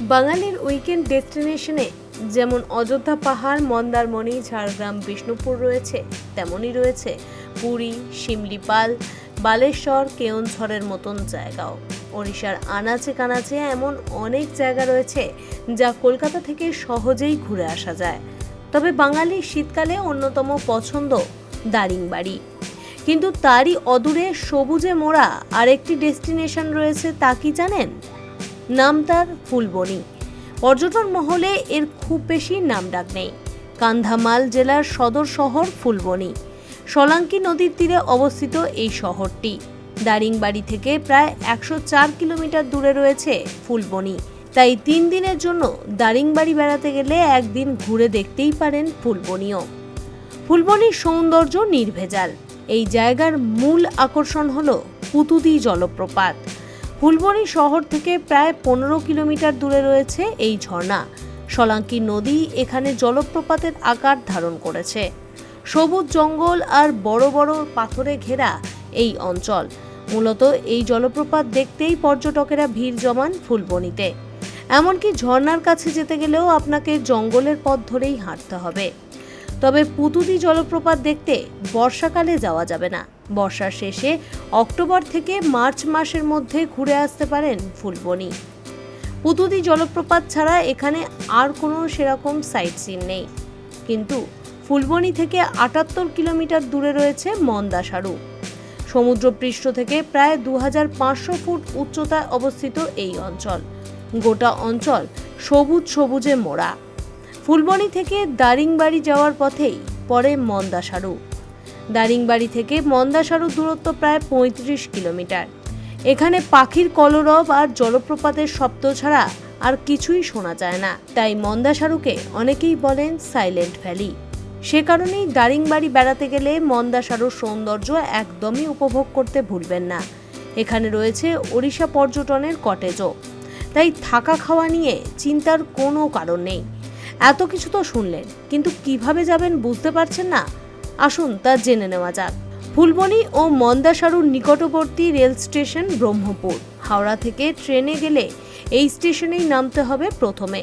বাঙালির উইকেন্ড ডেস্টিনেশনে যেমন অযোধ্যা পাহাড়, মন্দারমণি, ঝাড়গ্রাম, বিষ্ণুপুর রয়েছে, তেমনই রয়েছে পুরী, শিমলিপাল, বালেশ্বর, কেওনঝড়ের মতন জায়গাও। ওড়িশার আনাচে কানাচে এমন অনেক জায়গা রয়েছে যা কলকাতা থেকে সহজেই ঘুরে আসা যায়। তবে বাঙালির শীতকালে অন্যতম পছন্দ দারিংবাড়ি। কিন্তু তারই অদূরে সবুজে মোড়া আরেকটি ডেস্টিনেশন রয়েছে তা কি জানেন? নাম তার ফুলবনি। পর্যটন মহলে এর খুব বেশি নামডাক নেই। কান্ধামাল জেলার সদর শহর ফুলবনি। সলাঙ্কি নদীর তীরে অবস্থিত এই শহরটি। দারিংবাড়ি থেকে প্রায় একশো চার কিলোমিটার দূরে রয়েছে ফুলবনি। তাই তিন দিনের জন্য দারিংবাড়ি বেড়াতে গেলে একদিন ঘুরে দেখতেই পারেন ফুলবনিও। ফুলবনির সৌন্দর্য নির্ভেজাল। এই জায়গার মূল আকর্ষণ হল পুতুদি জলপ্রপাত। ফুলবনি শহর থেকে প্রায় পনেরো কিলোমিটার দূরে রয়েছে এই ঝর্ণা। সলাঙ্কি নদী এখানে জলপ্রপাতের আকার ধারণ করেছে। সবুজ জঙ্গল আর বড় বড় পাথরে ঘেরা এই অঞ্চল। মূলত এই জলপ্রপাত দেখতেই পর্যটকেরা ভিড় জমান ফুলবনিতে। এমনকি ঝর্ণার কাছে যেতে গেলেও আপনাকে জঙ্গলের পথ ধরেই হাঁটতে হবে। তবে পুতুদি জলপ্রপাত দেখতে বর্ষাকালে যাওয়া যাবে না। বর্ষার শেষে অক্টোবর থেকে মার্চ মাসের মধ্যে ঘুরে আসতে পারেন ফুলবনি। পুতুদি জলপ্রপাত ছাড়া এখানে আর কোনো সেরকম সাইট সিন নেই। কিন্তু ফুলবনি থেকে আটাত্তর কিলোমিটার দূরে রয়েছে মন্দাসারু। সমুদ্রপৃষ্ঠ থেকে প্রায় দু হাজার পাঁচশো ফুট উচ্চতায় অবস্থিত এই অঞ্চল। গোটা অঞ্চল সবুজ সবুজে মোড়া। ফুলবনি থেকে দারিংবাড়ি যাওয়ার পথেই পরে মন্দাসারু। দারিংবাড়ি থেকে মন্দাসারু দূরত্ব প্রায় পঁয়ত্রিশ কিলোমিটার। এখানে পাখির কলরব আর জলপ্রপাতের শব্দ ছাড়া আর কিছুই শোনা যায় না। তাই মন্দাসারুকে অনেকেই বলেন সাইলেন্ট ভ্যালি। সে কারণেই দারিংবাড়ি বেড়াতে গেলে মন্দাসারুর সৌন্দর্য একদমই উপভোগ করতে ভুলবেন না। এখানে রয়েছে ওড়িশা পর্যটনের কটেজও। তাই থাকা খাওয়া নিয়ে চিন্তার কোনো কারণ নেই। এত কিছু তো শুনলেন, কিন্তু কীভাবে যাবেন বুঝতে পারছেন না। আসুন, তা জেনে নেওয়া যাক। ফুলবনি ও মন্দাসারুর নিকটবর্তী রেল স্টেশন ব্রহ্মপুর। হাওড়া থেকে ট্রেনে গেলে এই স্টেশনেই নামতে হবে প্রথমে।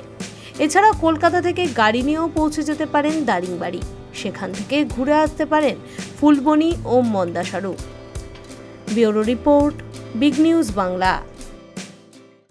এছাড়া কলকাতা থেকে গাড়ি নিয়েও পৌঁছে যেতে পারেন দারিংবাড়ি। সেখান থেকে ঘুরে আসতে পারেন ফুলবনি ও Mandasaru. Bureau report, big news Bangla.